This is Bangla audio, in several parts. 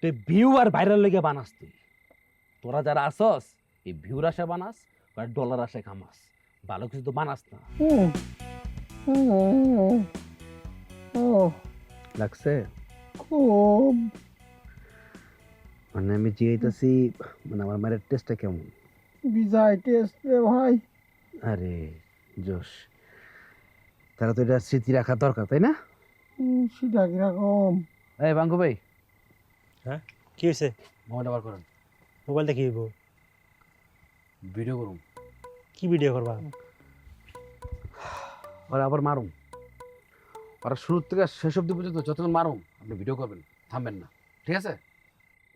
তুই ভিউ আর ভাইরাল লেগে বানাস তুই। তোরা যারা আসস এই ভিউর আশা বানাস আর ডলার আশা কামাস। ভালো কিছু তো বানাস না। লাগছে? খুব। মানে আমি জিগাইতেছি মানে আমার মায়ের টেস্টটা কেমন? বিজয় টেস্ট রে ভাই। আরে জোশ। তারা তো এটা স্মৃতি রাখা দরকার তাই না? সেটা কীরকম? এই বাঙ্গু ভাই কি হয়েছে? মোবাইলটা বার করেন। মোবাইল দেখি হইব? ভিডিও করুন। কি ভিডিও করবা? ওরা আবার মারুন ওরা শুরু থেকে শেষ অব্দি পর্যন্ত যতক্ষণ মারুন আপনি ভিডিও করবেন থামবেন না। ঠিক আছে?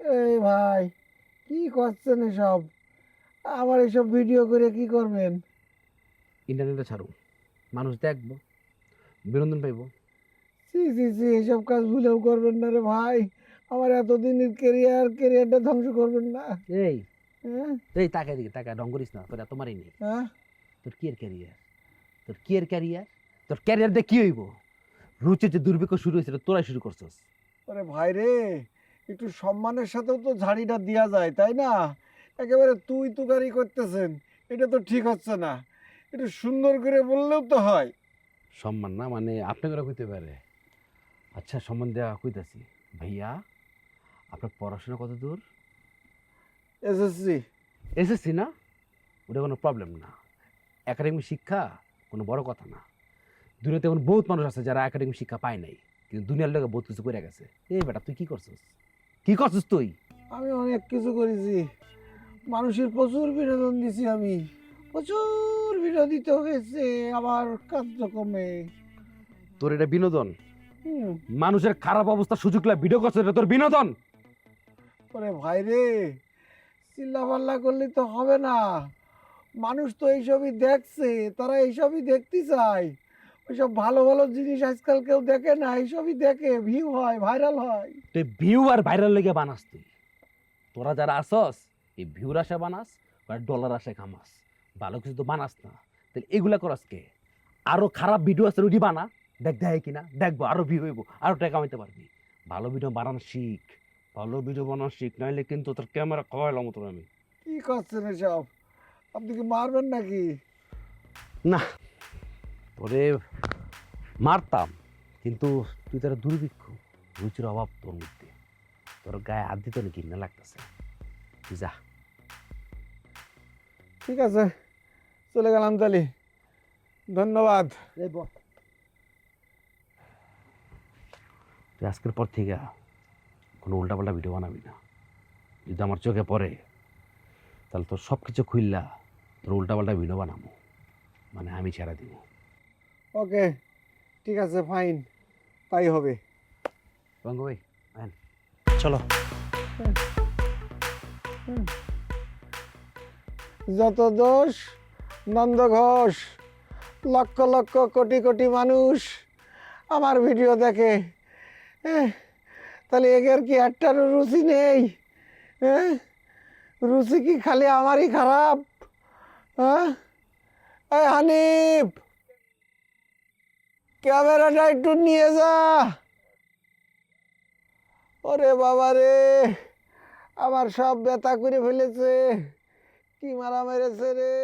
এই ভাই কি করছেন এসব? আবার এসব ভিডিও করে কি করবেন? ইন্টারনেটে ছাড়ুন। মানুষ দেখব বিনোদন পাইব। সি সি সি এসব কাজ ভুলেও করবেন না রে ভাই। আমার এতদিনের কেরিয়ার কেরিয়ারটা ধ্বংস করবেন না। এই হ্যাঁ? এই টাকা দিকে টাকা ডং করিস না তোর এত মারি নেই। হ্যাঁ? তোর কি এর ক্যারিয়ার তোর কি এর ক্যারিয়ার তোর ক্যারিয়ার দিয়ে কি হইব? রুচির যে দুর্ভিক্ষ শুরু হয়েছিল তোরাই শুরু করছস। আরে ভাই রে একটু সম্মানের সাথেও তো ঝাড়িটা দেওয়া যায় তাই না? একেবারে তুই তুকারি করতেছেন এটা তো ঠিক হচ্ছে না। একটু সুন্দর করে বললেও তো হয়। সম্মান না মানে আপনি করে কইতে পারে। আচ্ছা সম্মান দেওয়া কইতাছি। ভাইয়া আপনার পড়াশোনা কত দূর? এসএসসি। এসএসসি না? ওটা কোনো প্রবলেম না। একাডেমিক শিক্ষা কোনো বড় কথা না। দুনিয়াতে এমন বহুত মানুষ আছে যারা একাডেমিক শিক্ষা পায় নাই কিন্তু দুনিয়ার লোকে বহুত কিছু করে গেছে। এই বেটা তুই কি করছিস? কি করছিস তুই? আমি অনেক কিছু করেছি। মানুষের প্রচুর বিনোদন দিছি আমি। প্রচুর বিনোদিত হয়েছে আমার কার্যক্রমে তোর এটা বিনোদন? মানুষের খারাপ অবস্থা সুযোগ লাগে ভিডিও করছে এটা তোর বিনোদন? ওরে ভাই রে চিল্লা পাল্লা করলে তো হবে না। মানুষ তো এইসবই দেখছে, তারা এইসবই দেখতে চায়। ওইসব ভালো ভালো জিনিস আজকাল কেউ দেখে না, এইসবই দেখে ভিউ হয় ভাইরাল হয়। তুই ভিউ আর ভাইরাল লেগে বানাস তুই। তোরা যারা আসস, এই ভিউর আশা বানাস, আর ডলার আশায় কামাস। ভালো কিছু তো বানাস না। তাহলে এগুলা করস কে? আরও খারাপ ভিডিও আছে, রুটি বানা। দেখ দেয় কিনা। দেখব, আরও ভিউ হইব, আরও টাকা কামাইতে পারবি। ভালো ভিডিও বানানো শিখ। ভালো ভিডিও বানানো শিখ নাইলে কিন্তু তোর ক্যামেরা কয়লাম তোর আমি কি করছেন এসব? আপনি কি মারবেন নাকি? না তোরে মারতাম কিন্তু তুই তারা দুর্ভিক্ষ রুচির অভাব তোর মধ্যে। তোর গায়ে হাত দিতে নাকি না লাগতেছে। তুই যা। ঠিক আছে চলে গেলাম তাহলে। ধন্যবাদ। তুই আজকের পর থেকে কোনো উল্টাপাল্টা ভিডিও বানাবি না। যদি আমার চোখে পড়ে তাহলে তোর সব কিছু খুললা তোর উল্টাপাল্টা ভিডিও বানাবো। মানে আমি ছেড়ে দিব। ওকে ঠিক আছে ফাইন তাই হবে। রঙ্গ ভাই ফাইন চলো। যত দোষ নন্দ ঘোষ লক্ষ লক্ষ কোটি কোটি মানুষ আমার ভিডিও দেখে তাহলে এগের কি একটারও রুচি নেই? হ্যাঁ? রুচি কি খালি আমারই খারাপ? হ্যাঁ? হানিফ! ক্যামেরাটা একটু নিয়ে যা। ওরে বাবা রে! আমার সব ব্যথা করে ফেলেছে। কি মারা মেরেছে রে!